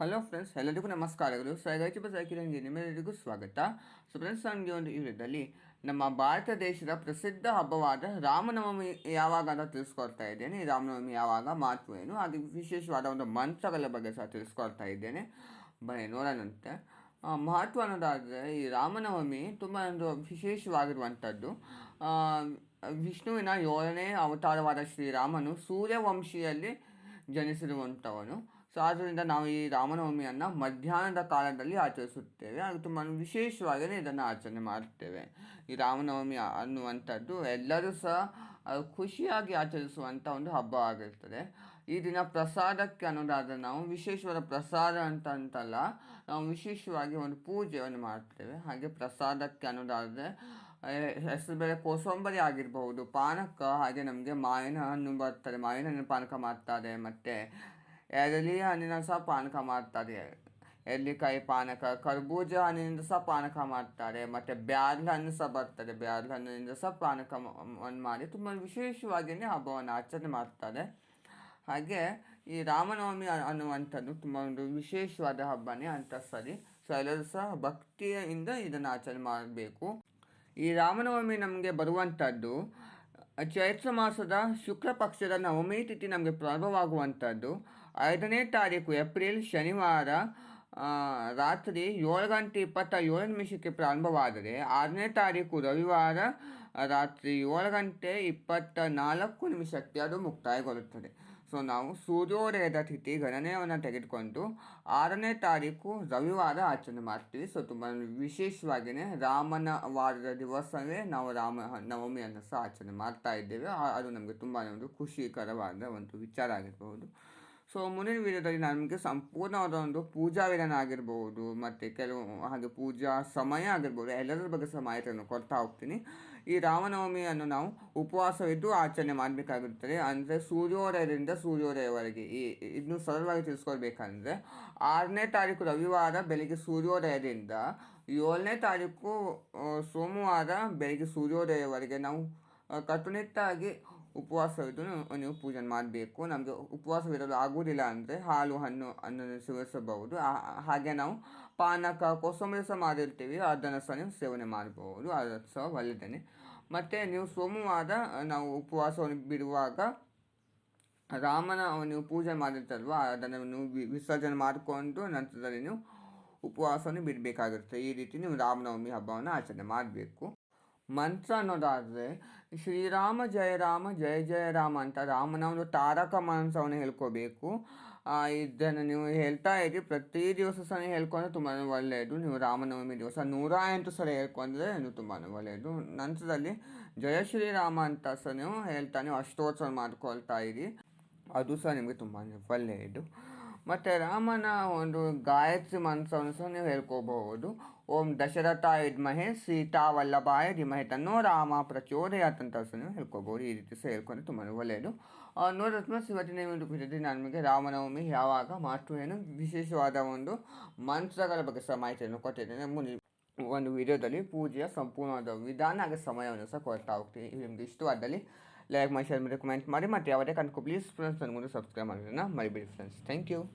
Hello friends, ಎಲ್ಲರಿಗೂ ನಮಸ್ಕಾರಗಳು. ಸೈಗಾಚಿ ಬಸಾಕಿರಂಗೆ ನಿಮ್ಮೆಲ್ಲರಿಗೂ ಸ್ವಾಗತ. ಸೊ ಫ್ರೆಂಡ್ಸ್ ನನಗೆ ಒಂದು ವಿಡಿಯೋದಲ್ಲಿ ನಮ್ಮ ಭಾರತ ದೇಶದ ಪ್ರಸಿದ್ಧ ಹಬ್ಬವಾದ ರಾಮನವಮಿ ಯಾವಾಗ ಅಂತ ತಿಳಿಸ್ಕೊಡ್ತಾ ಇದ್ದೇನೆ. ರಾಮನವಮಿ ಯಾವಾಗ, ಮಹತ್ವ ಏನು ಅದು ವಿಶೇಷವಾದ ಒಂದು ಮಂತ್ರಗಳ ಬಗ್ಗೆ ಸಹ ತಿಳಿಸ್ಕೊಡ್ತಾ ಇದ್ದೇನೆ. ಬನ್ನಿ ನೋಡೋಣಂತೆ ಮಹತ್ವ ಅನ್ನೋದಾದರೆ ಈ ರಾಮನವಮಿ ತುಂಬ ಒಂದು ವಿಶೇಷವಾಗಿರುವಂಥದ್ದು. ವಿಷ್ಣುವಿನ ಏಳನೇ ಅವತಾರವಾದ ಶ್ರೀರಾಮನು ಸೂರ್ಯವಂಶಿಯಲ್ಲಿ ಜನಿಸಿರುವಂಥವನು. ಸೊ ಆದ್ದರಿಂದ ನಾವು ಈ ರಾಮನವಮಿಯನ್ನು ಮಧ್ಯಾಹ್ನದ ಕಾಲದಲ್ಲಿ ಆಚರಿಸುತ್ತೇವೆ. ಅದು ತುಂಬ ವಿಶೇಷವಾಗಿಯೇ ಇದನ್ನು ಆಚರಣೆ ಮಾಡುತ್ತೇವೆ ಈ ರಾಮನವಮಿ ಅನ್ನುವಂಥದ್ದು ಎಲ್ಲರೂ ಸಹ ಖುಷಿಯಾಗಿ ಆಚರಿಸುವಂಥ ಒಂದು ಹಬ್ಬ ಆಗಿರ್ತದೆ. ಈ ದಿನ ಪ್ರಸಾದಕ್ಕೆ ಅನ್ನೋದಾದರೆ ನಾವು ವಿಶೇಷವಾದ ಪ್ರಸಾದ ಅಂತ ಅಂತಲ್ಲ, ನಾವು ವಿಶೇಷವಾಗಿ ಒಂದು ಪೂಜೆಯನ್ನು ಮಾಡ್ತೇವೆ. ಹಾಗೆ ಪ್ರಸಾದಕ್ಕೆ ಅನ್ನೋದಾದರೆ ಹೆಸರುಬೇಳೆ ಕೋಸಂಬರಿ ಆಗಿರಬಹುದು, ಪಾನಕ, ಹಾಗೆ ನಮಗೆ ಮಾವಿನ ಹಣ್ಣು ಬರ್ತಾರೆ ಮಾವಿನ ಹಣ್ಣು ಪಾನಕ ಮಾಡ್ತಾರೆ, ಮತ್ತು ಎಳಲಿ ಹಣ್ಣಿನ ಸಹ ಪಾನಕ ಮಾಡ್ತಾರೆ. ಎಲ್ಲಿಕಾಯಿ ಪಾನಕ, ಕರ್ಬೂಜ ಹಣ್ಣಿನಿಂದ ಸಹ ಪಾನಕ ಮಾಡ್ತಾರೆ. ಮತ್ತು ಬ್ಯಾರ್ಲ ಹಣ್ಣು ಸಹ ಬರ್ತದೆ. ಬ್ಯಾರ್ಲ ಹಣ್ಣಿನಿಂದ ಸಹ ಪಾನಕ ಮಾಡಿ ತುಂಬ ವಿಶೇಷವಾಗಿಯೇ ಹಬ್ಬವನ್ನು ಆಚರಣೆ ಮಾಡ್ತಾರೆ. ಹಾಗೆ ಈ ರಾಮನವಮಿ ಅನ್ನುವಂಥದ್ದು ತುಂಬ ಒಂದು ವಿಶೇಷವಾದ ಹಬ್ಬನೇ ಅಂತ ಸರಿ. ಸೊ ಎಲ್ಲರೂ ಸಹ ಭಕ್ತಿಯಿಂದ ಇದನ್ನು ಆಚರಣೆ ಮಾಡಬೇಕು. ಈ ರಾಮನವಮಿ ನಮಗೆ ಬರುವಂಥದ್ದು, ಚೈತ್ರ ಮಾಸದ ಶುಕ್ಲ ಪಕ್ಷದ ನವಮಿ ತಿಥಿ ನಮಗೆ ಪ್ರಾರಂಭವಾಗುವಂಥದ್ದು. ಐದನೇ ತಾರೀಕು ಏಪ್ರಿಲ್ ಶನಿವಾರ ರಾತ್ರಿ ಏಳು ಗಂಟೆ ಇಪ್ಪತ್ತ ಏಳು ನಿಮಿಷಕ್ಕೆ ಪ್ರಾರಂಭವಾದರೆ ಆರನೇ ತಾರೀಕು ರವಿವಾರ, ರಾತ್ರಿ ಏಳು ಗಂಟೆ ಇಪ್ಪತ್ತ ನಾಲ್ಕು ನಿಮಿಷಕ್ಕೆ ಅದು ಮುಕ್ತಾಯಗೊಳ್ಳುತ್ತದೆ. ಸೊ ನಾವು ಸೂರ್ಯೋದಯದ ತಿಥಿ ಗಣನೆಯನ್ನು ತೆಗೆದುಕೊಂಡು ಆರನೇ ತಾರೀಕು ರವಿವಾರ ಆಚರಣೆ ಮಾಡ್ತೀವಿ. ಸೊ ತುಂಬ ವಿಶೇಷವಾಗಿಯೇ ರಾಮನ ವಾರದ ದಿವಸವೇ ನಾವು ರಾಮ ನವಮಿಯನ್ನು ಸಹ ಆಚರಣೆ ಮಾಡ್ತಾ ಇದ್ದೇವೆ. ಅದು ನಮಗೆ ತುಂಬಾ ಒಂದು ಖುಷಿಕರವಾದ ಒಂದು ವಿಚಾರ ಆಗಿರಬಹುದು ಸೊ ಮುಂದಿನ ವಿಡಿಯೋದಲ್ಲಿ ನಿಮಗೆ ಸಂಪೂರ್ಣವಾದ ಒಂದು ಪೂಜಾ ವಿಧಾನ ಆಗಿರ್ಬೋದು ಮತ್ತು ಕೆಲವು ಹಾಗೆ ಪೂಜಾ ಸಮಯ ಆಗಿರ್ಬೋದು, ಎಲ್ಲದರ ಬಗ್ಗೆ ಸಹ ಮಾಹಿತಿಯನ್ನು ಕೊಡ್ತಾ ಹೋಗ್ತೀನಿ. ಈ ರಾಮನವಮಿಯನ್ನು ನಾವು ಉಪವಾಸವಿದ್ದು ಆಚರಣೆ ಮಾಡಬೇಕಾಗಿರುತ್ತದೆ. ಅಂದರೆ ಸೂರ್ಯೋದಯದಿಂದ ಸೂರ್ಯೋದಯವರೆಗೆ. ಈ ಇದನ್ನು ಸರಳವಾಗಿ ತಿಳಿಸ್ಕೊಳ್ಬೇಕಂದ್ರೆ ಆರನೇ ತಾರೀಕು ರವಿವಾರ ಬೆಳಗ್ಗೆ ಸೂರ್ಯೋದಯದಿಂದ ಏಳನೇ ತಾರೀಕು ಸೋಮವಾರ ಬೆಳಗ್ಗೆ ಸೂರ್ಯೋದಯವರೆಗೆ ನಾವು ಕಟ್ಟುನಿಟ್ಟಾಗಿ ಉಪವಾಸವಿದ್ದು ನೀವು- ಪೂಜೆ ಮಾಡಬೇಕು. ನಮಗೆ ಉಪವಾಸವಿರಲು ಆಗುವುದಿಲ್ಲ ಅಂದರೆ ಹಾಲು, ಹಣ್ಣು ಅನ್ನು ಸೇವಿಸಬಹುದು. ಹಾಗೆ ನಾವು ಪಾನಕ, ಕೋಸಂಬರಿ ಸಹ ಮಾಡಿರ್ತೀವಿ. ಅದನ್ನು ಸಹ ನೀವು ಸೇವನೆ ಮಾಡಬಹುದು ಅದು ಸಹ ಒಳ್ಳೆಯದೇ ಮತ್ತು ನೀವು ಸೋಮವಾರ ನಾವು ಉಪವಾಸವನ್ನು ಬಿಡುವಾಗ ರಾಮನ ನೀವು ಪೂಜೆ ಮಾಡಿರ್ತಲ್ವ ಅದನ್ನು ನೀವು ವಿಸರ್ಜನೆ ಮಾಡಿಕೊಂಡು ನಂತರದಲ್ಲಿ ನೀವು ಉಪವಾಸವನ್ನು ಬಿಡಬೇಕಾಗಿರುತ್ತೆ. ಈ ರೀತಿ ನೀವು ರಾಮನವಮಿ ಹಬ್ಬವನ್ನು ಆಚರಣೆ ಮಾಡಬೇಕು. ಮಂತ್ರ ಅನ್ನೋದಾದರೆ ಶ್ರೀರಾಮ ಜಯ ರಾಮ ಜಯ ಜಯ ರಾಮ ಅಂತ ರಾಮನ ಒಂದು ತಾರಕ ಮಾನಸವನ್ನು ಹೇಳ್ಕೋಬೇಕು. ಇದನ್ನು ನೀವು ಹೇಳ್ತಾ ಇರಿ. ಪ್ರತಿ ದಿವಸ ಸಹ ಹೇಳ್ಕೊಂಡ್ರೆ ತುಂಬಾ ಒಳ್ಳೆಯದು ನೀವು ರಾಮನವಮಿ ದಿವಸ ನೂರ ಎಂಟು ಸಲ ಹೇಳ್ಕೊಂಡ್ರೆ ನೀವು ತುಂಬಾ ಒಳ್ಳೆಯದು ನಂತರದಲ್ಲಿ ಜಯ ಶ್ರೀರಾಮ ಅಂತ ಸಹ ನೀವು ಹೇಳ್ತಾ ನೀವು ಅಷ್ಟೋತ್ಸವ ಮಾಡ್ಕೊಳ್ತಾ ಇರಿ. ಅದು ಸಹ ನಿಮಗೆ ತುಂಬಾ ಒಳ್ಳೆಯದು ಮತ್ತು ರಾಮನ ಒಂದು ಗಾಯತ್ರಿ ಮಂತ್ರವನ್ನು ಸಹ ನೀವು ಹೇಳ್ಕೋಬಹುದು. ಓಂ ದಶರಥ ಸೀತಾ ವಲ್ಲಭಾಯ ಧಿಮಹೆ, ತನ್ನೋ ರಾಮ ಪ್ರಚೋದಯಾತಂತ ಸಹ ನೀವು ಹೇಳ್ಕೋಬಹುದು. ಈ ರೀತಿ ಸಹ ಹೇಳ್ಕೊಂಡ್ರೆ ತುಂಬ ಒಳ್ಳೆಯದು. ನೋಡಿದ ಇವತ್ತಿನ ಒಂದು ವಿಡಿಯೋದಲ್ಲಿ ನಾನು ನಿಮಗೆ ರಾಮನವಮಿ ಯಾವಾಗ ಮಾಸ್ಟು ಏನು ವಿಶೇಷವಾದ ಒಂದು ಮಂತ್ರಗಳ ಬಗ್ಗೆ ಸಹ ಮಾಹಿತಿಯನ್ನು ಕೊಟ್ಟಿದ್ದೇನೆ. ಮುನಿ ಒಂದು ವಿಡಿಯೋದಲ್ಲಿ ಪೂಜೆಯ ಸಂಪೂರ್ಣವಾದ ವಿಧಾನ ಹಾಗೆ ಸಮಯವನ್ನು ಸಹ ಕೊಡ್ತಾ ಹೋಗ್ತೀನಿ. ಇದು ನಿಮಗೆ ಇಷ್ಟವಾದಲ್ಲಿ like my channel recommend mari matra avade kan please friends and subscribe mari na mari friends thank you